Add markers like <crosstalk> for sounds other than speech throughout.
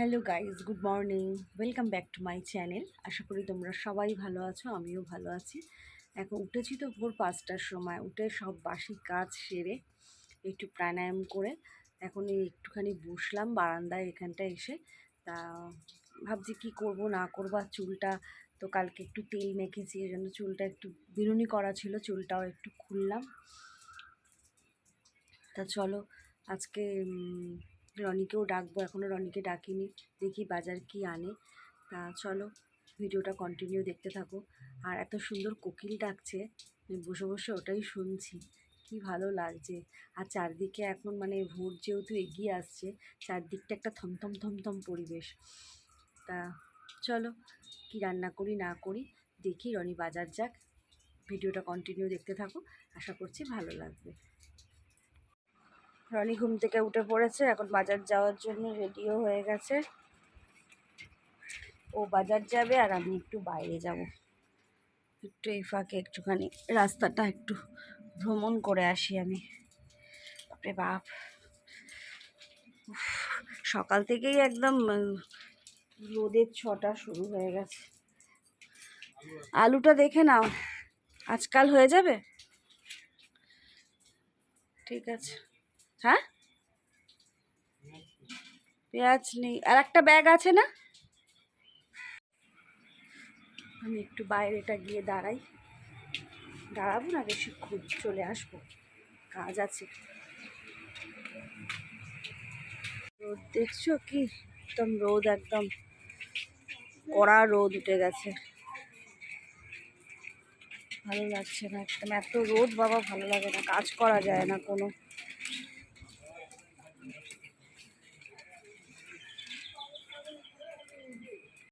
Hello guys good morning. Welcome back to my channel. আশা করি তোমরা সবাই ভালো আছো, আমিও ভালো আছি। এখন উঠেছি তো ভোর পাঁচটার সময়, উঠে সব বাসি কাজ সেরে একটু প্রাণায়াম করে এখন একটুখানি বসলাম, বারান্দায় এখানটায় এসে। তা ভাবছি কি করব, না করব চুলটা তো কালকে একটু তেল মেখেছি, এই জন্য চুলটা একটু বিনুনি করা ছিল, চুলটাও একটু খুললাম। তা চলো, আজকে রনিকেও ডাকবো এখনও রনিকে ডাকিনি, দেখি বাজার কি আনে। তা চলো, ভিডিওটা কন্টিনিউ দেখতে থাকো। আর এত সুন্দর কোকিল ডাকছে বসে বসে ওটাই শুনছি, কি ভালো লাগছে। আর চারদিকে এখন মানে ভোর যেহেতু এগিয়ে আসছে, চারদিকটা একটা থমথম থমথম পরিবেশ। তা চলো, কি রান্না করি না করি, দেখি রনি বাজার যাক। ভিডিওটা কন্টিনিউ দেখতে থাকো, আশা করছি ভালো লাগবে। রনি ঘুম থেকে উঠে পড়েছে, এখন বাজার যাওয়ার জন্য রেডিও হয়ে গেছে। ও বাজার যাবে আর আমি একটু বাইরে যাব। একটু এই ফাঁকে একটুখানি রাস্তাটা একটু ভ্রমণ করে আসি আমি। বাপরে বাপ। সকাল থেকেই একদম রোদের ছটা শুরু হয়ে গেছে। আলুটা দেখে নাও, আজকাল হয়ে যাবে? ঠিক আছে। হ্যাঁ? পেঁয়াজ নেই। আর একটা ব্যাগ আছে না? আমি একটু বাইরেটা গিয়ে দাঁড়াই। দাঁড়াবো না, বেশিক্ষণ চলে আসব। কাজ আছে। রোদ দেখছ কি? একদম রোদ, একদম কড়া রোদ উঠে গেছে। ভালো লাগছে না, একদম এত রোদ বাবা, ভালো লাগে না। কাজ করা যায় না কোনো।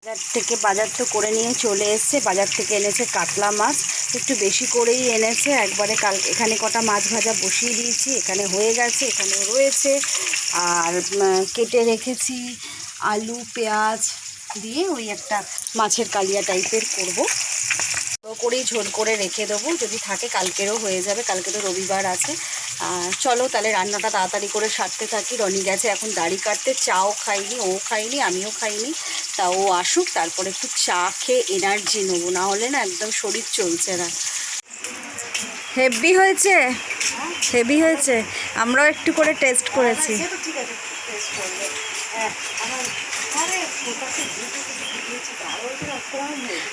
বাজার থেকে, বাজার তো করে নিয়ে চলে এসছে। বাজার থেকে এনেছে কাতলা মাছ। একটু বেশি করেই এনেছে। একবারে কাল, এখানে কটা মাছ ভাজা বসিয়ে দিয়েছি। এখানে হয়ে গেছে এখানে রয়েছে। আর কেটে রেখেছি আলু, পেঁয়াজ দিয়ে ওই একটা মাছের কালিয়া টাইপের করব। করেই ঝোল করে রেখে দেবো। যদি থাকে কালকেরও হয়ে যাবে, কালকে তো রবিবার আছে। চলো তাহলে রান্নাটা তাড়াতাড়ি করে সারতে থাকি। রনি গেছে এখন দাড়ি কাটতে, চাও খাইনি, ও খাইনি, আমিও খাইনি। তা ও আসুক, তারপরে একটু চা খেয়ে এনার্জি নেব। না হলে না একদম শরীর চলছে না। হেভি হয়েছে? হেভি হয়েছে? আমরাও একটু করে টেস্ট করেছি।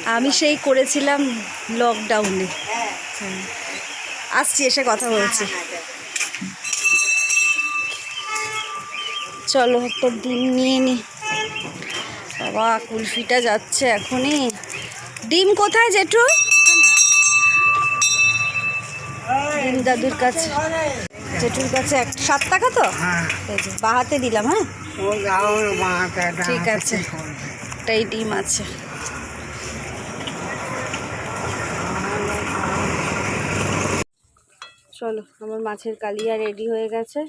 আমি সেই করেছিলাম লকডাউনে হ্যাঁ। আসছি এসে কথা বলছি। চলো একটা ডিম নিয়ে নি। বাবা কুলফিটা যাচ্ছে এখনই। ডিম কোথায় জেঠু? ডিম দাদুর কাছে। জেঠুর কাছে এক সাত টাকা তো? এই যে বাহাতে দিলাম হ্যাঁ? ঠিক আছে। একটাই ডিম আছে। চলো, আমার মাছের কালিয়া রেডি হয়ে গেছে।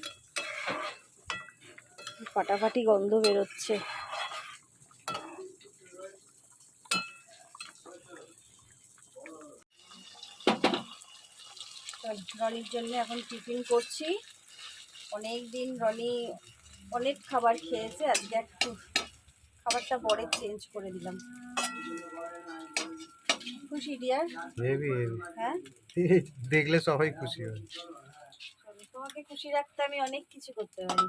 ফাটাফাটি গন্ধ বেরোচ্ছে। রনির জন্য এখন টিফিন করছি। অনেক দিন রনি অনেক খাবার খেয়েছে আজকে একটু খাবারটা পরে চেঞ্জ করে দিলাম। খুশি ডিয়ার হেভি হ্যাঁ? <laughs> দেখলে সবাই খুশি হয়। তোমাকে খুশি রাখতে আমি অনেক কিছু করতে পারি।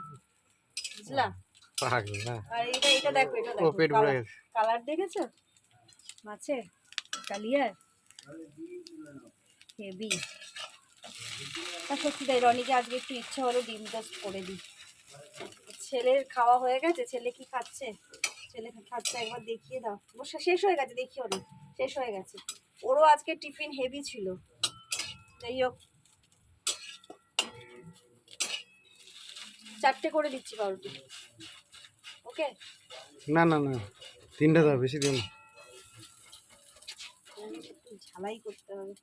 বুঝলা? পাগল না। আর এটা এটা দেখো এটা দেখো। পেট ভরে গেছে। কালার দেখেছ? মাছের? কালিয়ার? হেভি। তা সত্যি তাই রনিকে আজকে একটু ইচ্ছা হলো ডিম টোস্ট করে দিই। ছেলের খাওয়া হয়ে গেছে ছেলে কি খাচ্ছে? ছেলে খাচ্ছে? একবার দেখিয়ে দাও। বসে শেষ হয়ে গেছে দেখিও না। শেষ হয়ে গেছে। ওরও আজকে টিফিন হেভি ছিল। যাই হোক। চারটে করে দিচ্ছি পাউরুটি। ওকে? না না না। তিনটা দাও বেশি দিন ঝালাই করতে হবে।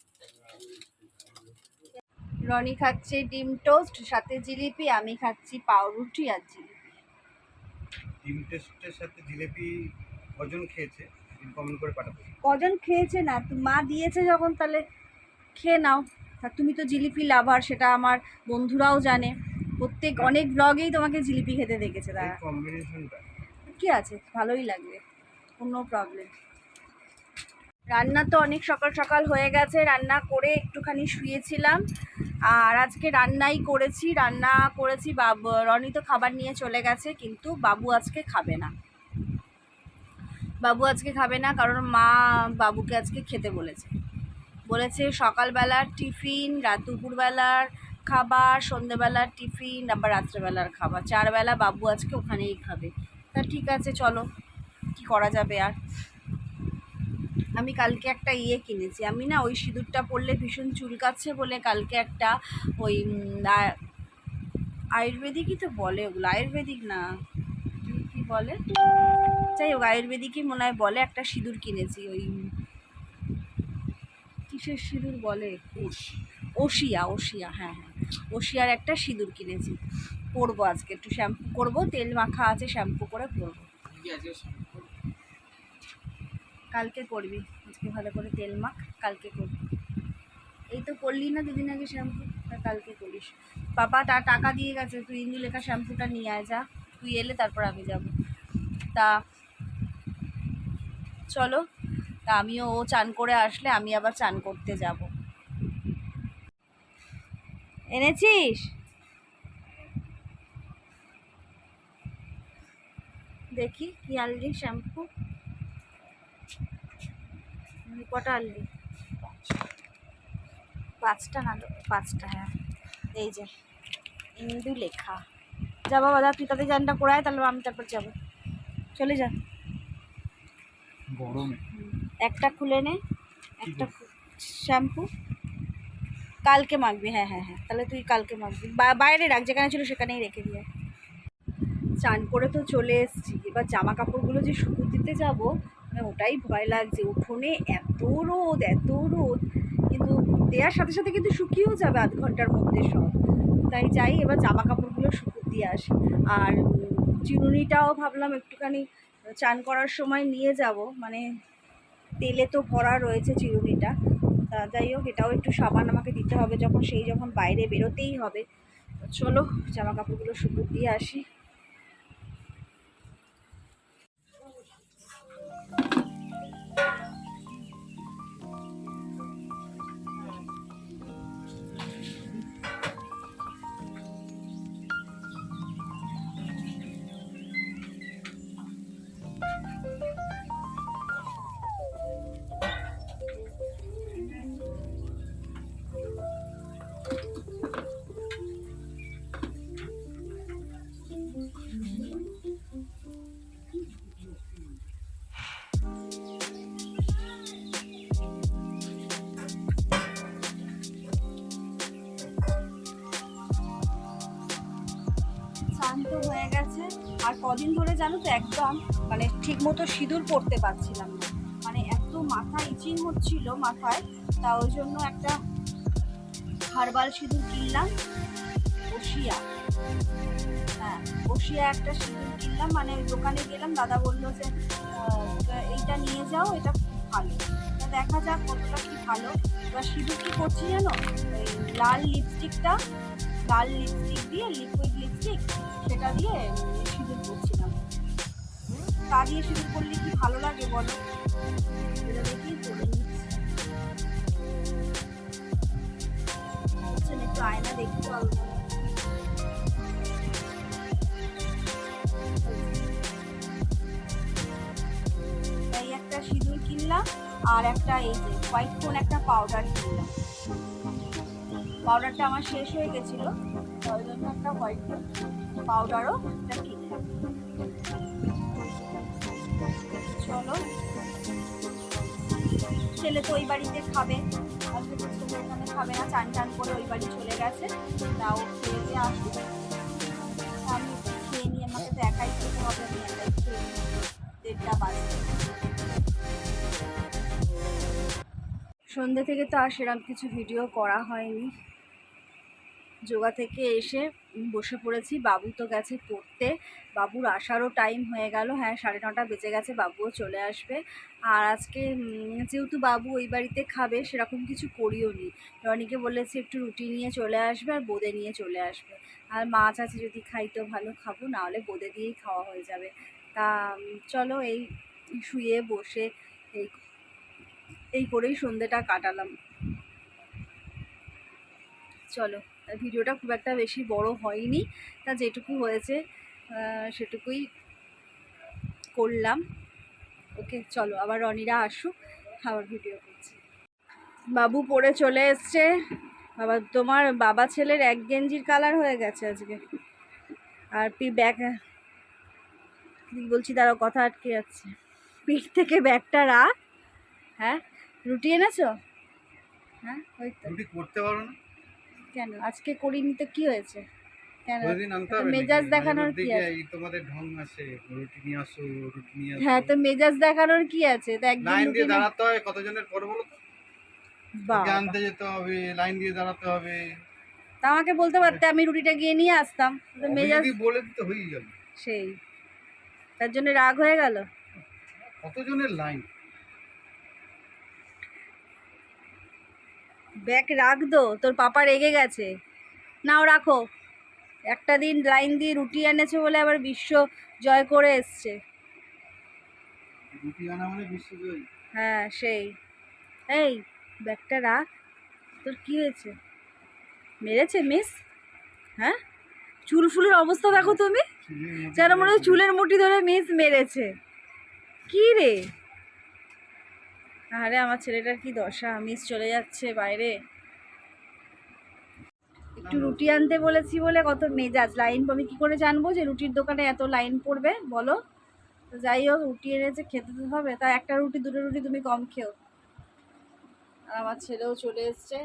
রনি খাচ্ছে ডিম টোস্ট সাথে জিলিপি আমি খাচ্ছি পাউরুটি আর জিলিপি। ডিম টেস্টের সাথে জিলেপি কজন খেয়েছে? কমেন্ট করে পাঠাবো কজন খেয়েছে না? মা দিয়েছে যখন তাহলে খেয়ে নাও। আর তুমি তো জিলিপি লাভার সেটা আমার বন্ধুরাও জানে। প্রত্যেক অনেক ব্লগেই তোমাকে জিলিপি খেতে দেখেছে তারা। কম্বিনেশনটা ঠিকই আছে? ভালোই লাগবে। কোনো প্রবলেম রান্না তো অনেক সকাল সকাল হয়ে গেছে। রান্না করে একটুখানি শুয়েছিলাম। আর আজকে রান্নাই করেছি, রান্না করেছি, বাবু, রনি তো খাবার নিয়ে চলে গেছে, কিন্তু বাবু আজকে খাবে না। বাবু আজকে খাবে না কারণ মা বাবুকে আজকে খেতে বলেছে। বলেছে সকালবেলার টিফিন, রাত দুপুরবেলার খাবার, সন্ধেবেলার টিফিন, আবার রাত্রেবেলার খাবার। চারবেলা বাবু আজকে ওখানেই খাবে। তা ঠিক আছে, চলো, কি করা যাবে আর? আমি কালকে একটা ইয়ে কিনেছি। আমি না ওই সিঁদুরটা পরলে ভীষণ চুলকাচ্ছে বলে কালকে একটা ওই আয়ুর্বেদিকই তো বলে ওগুলো আয়ুর্বেদিক না কি কি বলে? যাই হোক আয়ুর্বেদিকই মনে হয় বলে একটা সিঁদুর কিনেছি ওই কিসের সিঁদুর বলে? ওশিয়া ওশিয়া হ্যাঁ হ্যাঁ। ওশিয়ার একটা সিঁদুর কিনেছি। পরবো আজকে একটু শ্যাম্পু করব তেল মাখা আছে শ্যাম্পু করে পরবো। কালকে করবি, আজকে ভালো করে তেল মাখ, কালকে করবি। এই তো করলি না দুদিন আগে শ্যাম্পু, তা কালকে করিস। বাবা তা টাকা দিয়ে গেছে, তুই ইন্দু লেখা শ্যাম্পুটা নিয়ে আয় যা, তুই এলে তারপর আমি যাব। তা চলো, তা আমিও ও চান করে আসলে আমি আবার চান করতে যাব। এনেছিস? দেখি কি আনলি শ্যাম্পু। কটা আনলি? পাঁচটা না পাঁচটা হ্যাঁ। এই যে ইন্দু লেখা। যা বাবা যা তুই তাদের জানটা করে আয় তাহলে আমি তারপর যাব। চলে যা। গরমে। একটা খুলে নে একটা শ্যাম্পু। কালকে মাখবি হ্যাঁ হ্যাঁ হ্যাঁ। তাহলে তুই কালকে মাখবি। বাইরে রাখ যেখানে ছিল সেখানেই রেখে দিয়ে চান করে তো চলে এসেছি। এবার জামা কাপড়গুলো যে শুকু দিতে যাব মানে ওটাই ভয় লাগছে। উঠোনে এত রোদ এত রোদ। কিন্তু দেওয়ার সাথে সাথে কিন্তু শুকিয়েও যাবে আধ ঘণ্টার মধ্যে সব। তাই যাই, এবার জামা কাপড়গুলো শুকু দিয়ে আসি। আর চিরুনিটাও ভাবলাম একটুখানি চান করার সময় নিয়ে যাব। মানে তেলে তো ভরা রয়েছে চিরুনিটা। তা যাই হোক, এটাও একটু সাবান আমাকে দিতে হবে যখন সেই যখন বাইরে বেরোতেই হবে। চলো জামা কাপড়গুলো শুকুর দিয়ে আসি। কদিন ধরে জানো তো একদম মানে ঠিক মতো সিঁদুর পরতে পারছিলাম না। মানে এত মাথা ইচিং হচ্ছিল মাথায়, তা ওই জন্য একটা হার্বাল সিঁদুর কিনলাম ওশিয়া হ্যাঁ ওশিয়া একটা সিঁদুর কিনলাম মানে দোকানে গেলাম, দাদা বলল যে এইটা নিয়ে যাও, এটা খুব ভালো। দেখা যাক কতটা কি ভালো। এবার সিঁদুর কি করছি জানো? লাল লিপস্টিকটা লাল লিপস্টিক দিয়ে লিকুইড লিপস্টিক সেটা দিয়ে দিয়ে সিঁদুর করলে কি ভালো লাগে বলো? এটা দেখি করে নিচ্ছি। একটু আয়না দেখতে পাবো। এই একটা সিঁদুর কিনলাম, আর একটা এই যে হোয়াইট কোন একটা পাউডার কিনলাম। পাউডারটা আমার শেষ হয়ে গেছিল, তো ওই জন্য একটা হোয়াইট পাউডারও কিনলাম। চলো। ছেলে তো ওই বাড়িতে খাবে। আজকে ছেলে ওখানে খাবে না, চান টান করে ওই বাড়ি চলে গেছে। তাও খেয়ে দিয়ে আসুক তা আমি খেয়ে নিয়ে আমাকে তো একাই খেতে হবে, আমি একাই খেয়ে দেড়টা বাজে। সন্ধ্যে থেকে তো আর সেরকম কিছু ভিডিও করা হয়নি। যোগা থেকে এসে বসে পড়েছি। বাবু তো গেছে পড়তে। বাবুর আসারও টাইম হয়ে গেল। হ্যাঁ সাড়ে নটা বেজে গেছে, বাবুও চলে আসবে। আর আজকে যেহেতু বাবু ওই বাড়িতে খাবে, সেরকম কিছু করিও নি। রনিকে বলেছি একটু রুটি নিয়ে চলে আসবে আর বোঁদে নিয়ে চলে আসবে। আর মাছ আছে যদি খাই তো ভালো খাব, নাহলে বোঁদে দিয়েই খাওয়া হয়ে যাবে। তা চলো এই শুয়ে বসে এই এই করেই সন্ধেটা কাটালাম। চলো। ভিডিওটা খুব একটা বেশি বড় হয়নি। তা যেটুকু হয়েছে সেটুকুই করলাম। ওকে, চলো, আবার রনিরা আসুক, আবার ভিডিও করছি। বাবু পরে চলে এসছে। বাবা, তোমার বাবা ছেলের এক গেঞ্জির কালার হয়ে গেছে আজকে। আর পি ব্যাগ বলছি তারা কথা আটকে যাচ্ছে। পিঠ থেকে ব্যাগটা রাখ। হ্যাঁ রুটি এনেছো? হ্যাঁ ওই তো। রুটি করতে পারো না। কেন? আজকে করিনি তো কি হয়েছে? কেন? তো মেজাজ দেখানোর কি আছে? তোমাদের ঢং আছে রুটি নিয়ে আসো রুটি নিয়ে আসো। হ্যাঁ তো মেজাজ দেখানোর কি আছে? তো একদিন লাইন দিয়ে দাঁড়াতে হয় কতজনের পর বলো যেতে হবে লাইন দিয়ে দাঁড়াতে হবে। তা আমাকে বলতে পারতে আমি রুটিটা গিয়ে নিয়ে আসতাম। তো মেজাজ বলে দিতে যাবে। সেই। তার জন্য রাগ হয়ে গেল? কতজনের লাইন? ব্যাগ রাখ দো তোর পাপা রেগে গেছে। নাও রাখো। একটা দিন লাইন দিয়ে রুটি এনেছে বলে আবার বিশ্ব জয় করে এসছে। রুটি আনা মানে বিশ্বজয়ী হ্যাঁ সেই। এই ব্যাগটা রাখ। তোর কি হয়েছে? মেরেছে মিস হ্যাঁ? চুল ফুলের অবস্থা দেখো তুমি। যেন মনে হয় চুলের মুঠি ধরে মিস মেরেছে। কি রে? আরে আমার ছেলেটার কি দশা? মিস চলে যাচ্ছে বাইরে। একটু রুটি আনতে বলেছি বলে কত মেজাজ। লাইন আমি কি করে জানব যে রুটির দোকানে এত লাইন পড়বে? বলো। তো যাই হোক রুটি এনেছে খেতে তো হবে। তা একটা রুটি দুটো রুটি তুমি কম খেও। আর আমার ছেলেও চলে এসছে।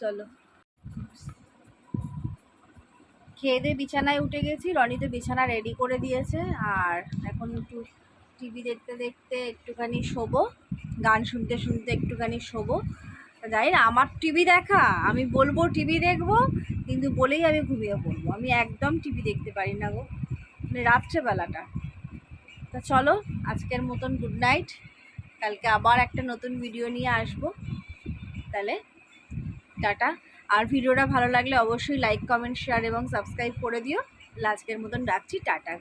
চলো। খেয়ে দিয়ে বিছানায় উঠে গেছি। রনি তো বিছানা রেডি করে দিয়েছে। আর এখন একটু টিভি দেখতে দেখতে একটুখানি শোবো। গান শুনতে শুনতে একটুখানি শোবো। যাই না আমার টিভি দেখা। আমি বলব টিভি দেখব, কিন্তু বলেই আমি ঘুমিয়ে পড়ব। আমি একদম টিভি দেখতে পারি না গো। মানে রাত্রেবেলাটা। তা চলো, আজকের মতন গুড নাইট কালকে আবার একটা নতুন ভিডিও নিয়ে আসব। তাহলে টাটা। আর ভিডিওটা ভালো লাগলে অবশ্যই লাইক কমেন্ট শেয়ার এবং সাবস্ক্রাইব করে দিও। আজকের মতন রাখছি, টাটা।